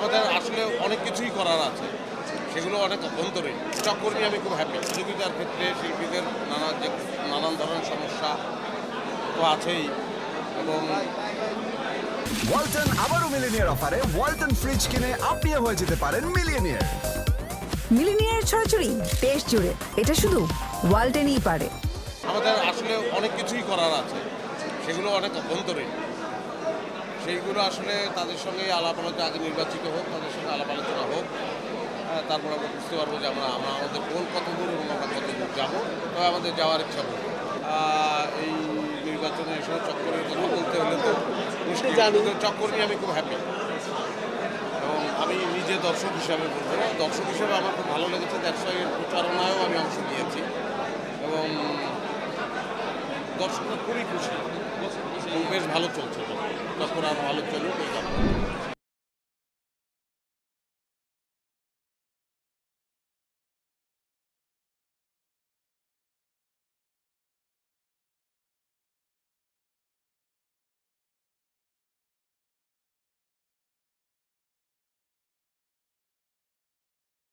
আমাদের আসলে অনেক কিছুই করার আছে। সেগুলো অনেক অভ্যন্তরীণ। চক্কর নিয়ে আমি খুব হ্যাপি প্রতিযোগিতার ক্ষেত্রে শিল্পীদের নানা যে নানান ধরনের সমস্যা তো আছেই এবং ওয়ালটন আবারও মিলিনিয়ার অফারে ওয়ালটন ফ্রিজ কিনে আপনিও হয়ে যেতে পারেন মিলিয়নিয়ার মিলিনিয়ার ছড়াছড়ি দেশ জুড়ে। এটা শুধু ওয়ালটেনই পারে। আমাদের আসলে অনেক কিছুই করার আছে। সেগুলো অনেক অভ্যন্তরীণ। সেইগুলো আসলে তাদের সঙ্গে আলাপ আলোচনা আগে নির্বাচিত হোক তাদের সঙ্গে আলাপ আলোচনা হোক। হ্যাঁ, তারপর আমরা বুঝতে পারব যে আমরা আমরা আমাদের কোন কত দূর এবং আমরা কত দূর যাব। তবে আমাদের যাওয়ার ইচ্ছা। আহ, এই নির্বাচনে এসে চক্করের কথা বলতে হলে তো চক্কর নিয়ে আমি খুব হ্যাপি এবং আমি নিজে দর্শক হিসাবে বলব দর্শক হিসাবে আমার খুব ভালো লেগেছে ব্যবসায়ীর প্রচারণায়ও আমি অংশ নিয়েছি এবং দর্শকরা খুবই খুশি। বেশ ভালো চলছে। তখন আরও ভালো চলুক এই